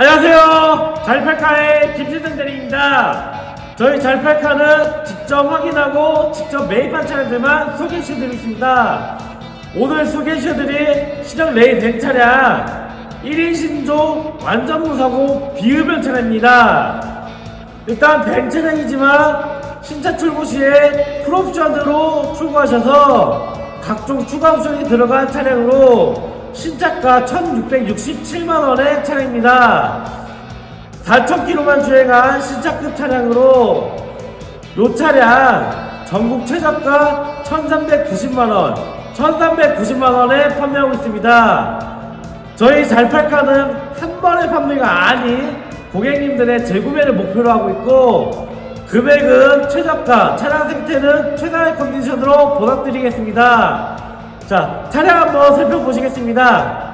안녕하세요. 잘팔카의 김신등 대리입니다. 저희 잘팔카는 직접 확인하고 직접 매입한 차량들만 소개시켜드리겠습니다. 오늘 소개시켜드릴 신형 레이 된 차량 1인 신조 완전 무사고 비흡연 차량입니다. 일단 벤 차량이지만 신차 출고 시에 풀옵션으로 출고하셔서 각종 추가 옵션이 들어간 차량으로 신차가 1667만원의 차량입니다. 4,000km만 주행한 신차급 차량으로 이 차량 전국 최저가 1,390만원, 1,390만원에 판매하고 있습니다. 저희 잘팔카는 한 번의 판매가 아닌 고객님들의 재구매를 목표로 하고 있고 금액은 최저가, 차량 상태는 최상의 컨디션으로 보답드리겠습니다. 자, 차량 한번 살펴보시겠습니다.